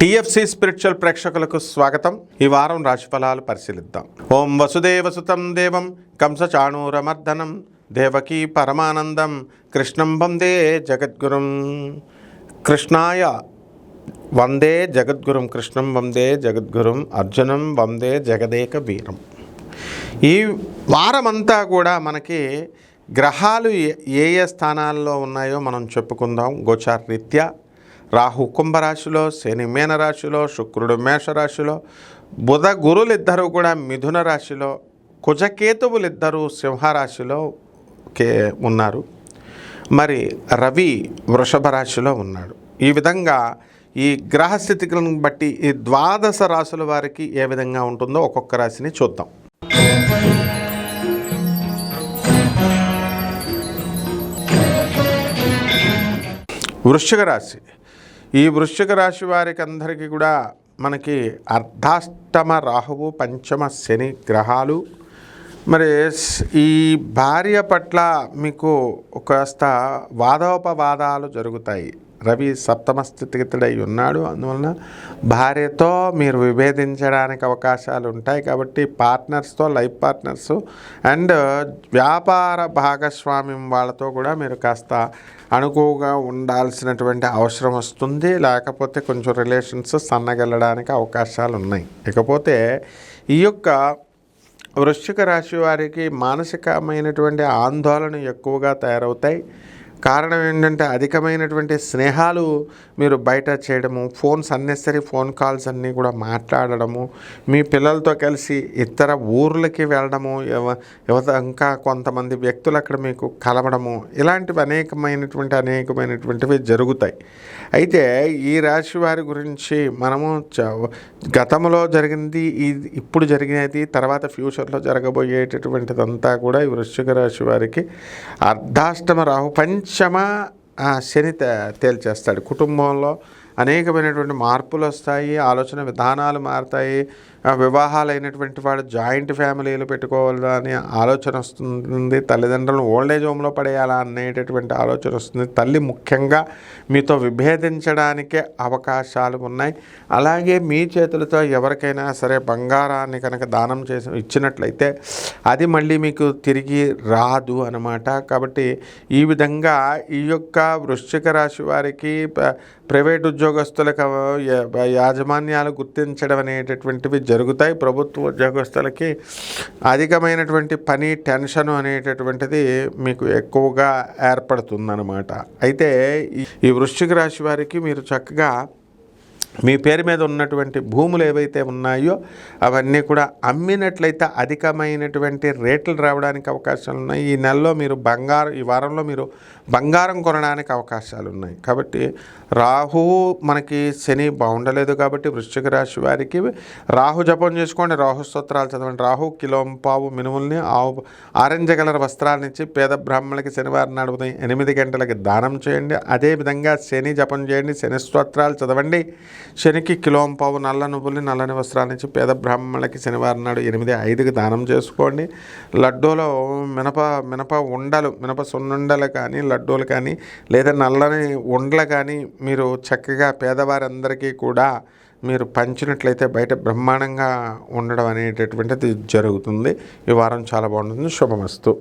TFC spiritual ప్రేక్షకులకు స్వాగతం. ఈ వారం రాశిఫలాలు పరిశీలిద్దాం. ఓం వసుదేవసుతం దేవం కంస చాణూరమర్దనం దేవకీ పరమానందం కృష్ణం వందే జగద్గురుం. కృష్ణాయ వందే జగద్గురుం కృష్ణం వందే జగద్గురుం అర్జునం వందే జగదేక వీరం ఈ వారమంతా కూడా మనకి గ్రహాలు ఏ ఏ ఏ స్థానాల్లో ఉన్నాయో మనం చెప్పుకుందాం. గోచార రీత్యా రాహు కుంభరాశిలో శని మీనరాశిలో శుక్రుడు మేషరాశిలో బుధ గురులు కూడా మిథున రాశిలో కుజకేతువులు ఇద్దరు సింహరాశిలో కే ఉన్నారు. మరి రవి వృషభ రాశిలో ఉన్నాడు. ఈ విధంగా ఈ గ్రహ స్థితిలను బట్టి ఈ ద్వాదశ రాశుల వారికి ఏ విధంగా ఉంటుందో ఒక్కొక్క రాశిని చూద్దాం. వృశ్చిక రాశి. ఈ వృశ్చిక రాశి వారికి అందరికీ కూడా మనకి అర్ధాష్టమ రాహువు పంచమ శని గ్రహాలు. మరి ఈ భార్య పట్ల మీకు కాస్త వాదోపవాదాలు జరుగుతాయి. రవి సప్తమ స్థితిగతుడై ఉన్నాడు. అందువలన భార్యతో మీరు విభేదించడానికి అవకాశాలు ఉంటాయి కాబట్టి పార్ట్నర్స్తో లైఫ్ పార్ట్నర్స్ అండ్ వ్యాపార భాగస్వామ్యం వాళ్ళతో కూడా మీరు కాస్త అనుకువగా ఉండాల్సినటువంటి అవసరం వస్తుంది. లేకపోతే కొంచెం రిలేషన్స్ సన్నగెళ్ళడానికి అవకాశాలు ఉన్నాయి. ఇకపోతే ఈ యొక్క వృశ్చిక రాశి వారికి మానసికమైనటువంటి ఆందోళన ఎక్కువగా తయారవుతాయి. కారణం ఏంటంటే అధికమైనటువంటి స్నేహాలు మీరు బయట చేయడము ఫోన్స్ అన్నెసరీ ఫోన్ కాల్స్ అన్నీ కూడా మాట్లాడడము మీ పిల్లలతో కలిసి ఇతర ఊర్లకి వెళ్ళడము యువత ఇంకా కొంతమంది వ్యక్తులు అక్కడ మీకు కలవడము ఇలాంటివి అనేకమైనటువంటి అనేకమైనటువంటివి జరుగుతాయి. అయితే ఈ రాశి వారి గురించి మనము చ- గతంలో జరిగింది ఇది ఇప్పుడు జరిగినది తర్వాత ఫ్యూచర్లో జరగబోయేటటువంటిదంతా కూడా ఈ వృశ్చిక రాశి వారికి అర్ధాష్టమ రాహు పంచ ఆ, శని తే తేల్చేస్తాడు. కుటుంబంలో అనేకమైనటువంటి మార్పులు వస్తాయి ఆలోచన విధానాలు మారుతాయి వివాహాలైనటువంటి వాడు జాయింట్ ఫ్యామిలీలు పెట్టుకోవాలా అనే ఆలోచన వస్తుంది. తల్లిదండ్రులను ఓల్డేజ్ హోమ్లో పడేయాలా అనేటటువంటి ఆలోచన వస్తుంది. తల్లి ముఖ్యంగా మీతో విభేదించడానికే అవకాశాలు ఉన్నాయి. అలాగే మీ చేతులతో ఎవరికైనా సరే బంగారాన్ని కనుక దానం చేసి ఇచ్చినట్లయితే అది మళ్ళీ మీకు తిరిగి రాదు అనమాట కాబట్టి ఈ విధంగా ఈ యొక్క వృశ్చిక రాశి వారికి ప్రైవేట్ ఉద్యోగస్తులకు యాజమాన్యాలు గుర్తించడం అనేటటువంటివి జరుగుతాయి. ప్రభుత్వ ఉద్యోగస్తులకి అధికమైనటువంటి పని టెన్షన్ అనేటటువంటిది మీకు ఎక్కువగా ఏర్పడుతుందన్నమాట. అయితే ఈ- ఈ వృశ్చిక రాశి వారికి మీరు చక్కగా మీ పేరు మీద ఉన్నటువంటి భూములు ఏవైతే ఉన్నాయో అవన్నీ కూడా అమ్మినట్లయితే అధికమైనటువంటి రేట్లు రావడానికి అవకాశాలు ఉన్నాయి. ఈ నెలలో మీరు బంగారం ఈ వారంలో మీరు బంగారం కొనడానికి అవకాశాలు ఉన్నాయి. కాబట్టి రాహువు మనకి శని బాగుండలేదు కాబట్టి వృశ్చిక రాశి వారికి రాహు జపం చేసుకోండి రాహు స్తోత్రాలు చదవండి. రాహు కిలోంపావు మినుముల్ని ఆవు ఆరెంజ్ కలర్ వస్త్రాలనిచ్చి పేద బ్రాహ్మణులకి శనివారం నాడు ఉదయం ఎనిమిది గంటలకి దానం చేయండి. అదేవిధంగా శని జపం చేయండి శని స్తోత్రాలు చదవండి. శనికి కిలోం పావు నల్ల నువ్వులు నల్లని వస్త్రాలనిచ్చి పేద బ్రాహ్మణులకి శనివారం నాడు ఎనిమిది ఐదుకి దానం చేసుకోండి. లడ్డూలో మినప మినప ఉండలు మినప సున్నుండలు కానీ లడ్డూలు కానీ లేదా నల్లని ఉండలు కానీ మీరు చక్కగా పేదవారందరికీ కూడా మీరు పంచినట్లయితే బయట బ్రహ్మాండంగా ఉండడం అనేటటువంటిది జరుగుతుంది. ఈ వారం చాలా బాగుంటుంది. శుభమస్తు.